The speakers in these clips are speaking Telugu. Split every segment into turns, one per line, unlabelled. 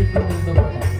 있을 분들도 많아요.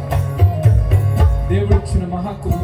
దేవుడు ఇచ్చిన మహాకృప